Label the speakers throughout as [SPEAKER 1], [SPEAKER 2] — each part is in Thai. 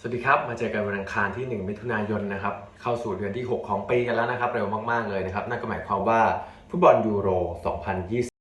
[SPEAKER 1] สวัสดีครับ มาเจอกันวันอังคารที่ 1 มิถุนายนนะครับ เข้าสู่เดือนที่ 6 ของปีกันแล้วนะครับ เร็วมาก ๆ เลยนะครับ นั่นก็หมายความว่าฟุตบอลยูโร 2020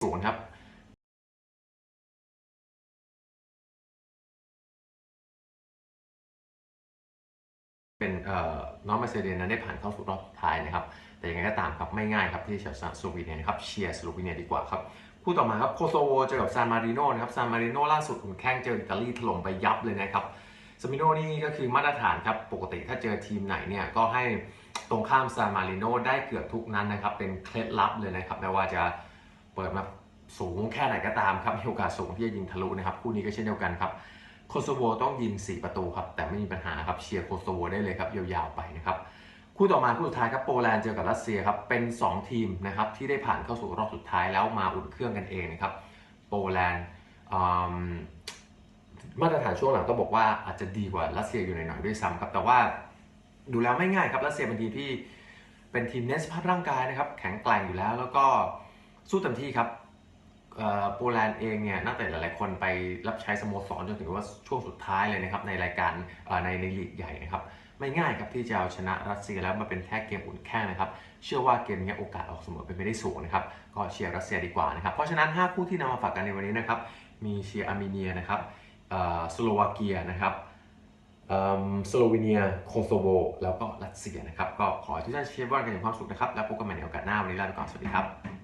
[SPEAKER 1] ศูนย์ครับเป็นเอ่อน้องมาเซเดียนั้นได้ผ่านเข้าสู่รอบท้ายนะครับ แต่ยังไงก็ตามครับไม่ง่ายครับที่จะชนะสโลวีเนียนะครับเชียร์สโลวีเนียดีกว่าครับคู่ต่อมาครับโคโซโวเจอกับซานมาริโนนะครับซานมาริโนล่าสุดอุ่นแข้งเจออิตาลีถล่มไปยับเลยนะครับซามิโนนี่ก็คือมาตรฐานครับปกติถ้าเจอทีมไหนเนี่ยก็ให้ตรงข้ามซานมาริโนได้เกือบทุกนั้นนะครับเป็นเคล็ดลับเลยนะครับไม่ว่าจะ เปิดมาสูงแค่ไหนก็ตามครับมีโอกาสสูงที่จะยิงทะลุนะครับคู่นี้ก็เช่นเดียวกันครับโคโซโวต้องยิง 4 ประตูครับแต่ไม่มีปัญหาครับเชียร์โคโซโวได้เลยครับยาวๆไปนะครับคู่ต่อมาคู่สุดท้ายครับโปแลนด์เจอกับรัสเซียครับเป็น 2 ทีมนะครับที่ได้ผ่านเข้าสู่รอบสุดท้ายแล้วมาอุ่นเครื่องกันเองนะครับโปแลนด์มมาตรฐานช่วงหลังต้องบอกว่าอาจจะดีกว่ารัสเซียอยู่หน่อยๆด้วยซ้ำครับแต่ว่าดูแล้วไม่ง่ายครับรัสเซียเป็นทีมที่เป็นทีมเน้นสภาพร่างกายนะครับแข็งแกร่งอยู่แล้วแล้วก็ สู้เต็มที่ครับโปแลนด์เองเนี่ยนักเตะหลายๆคนไปรับใช้สโมสรจนถึงว่าช่วงสุดท้ายเลยนะครับในรายการในในลีกใหญ่นะครับไม่ง่ายครับที่จะเอาชนะรัสเซียแล้วมาเป็นแค่เกมอุ่นแค่นะครับ เชื่อว่าเกมนี้โอกาสออกเสมอเป็นไปได้สูงนะครับ ก็เชียร์รัสเซียดีกว่านะครับ เพราะฉะนั้น 5 คู่ที่นำมาฝากกันในวันนี้นะครับ มีเชียร์อาร์เมเนียนะครับสโลวาเกียนะครับเอิ่มสโลวีเนียโคโซโวแล้วก็รัสเซียนะครับ ก็ขอให้ทุกท่านเชียร์บอลกันอย่างความสุขนะครับ แล้วพบกันใหม่ในโอกาสหน้าวันนี้ลาไปก่อนสวัสดีครับ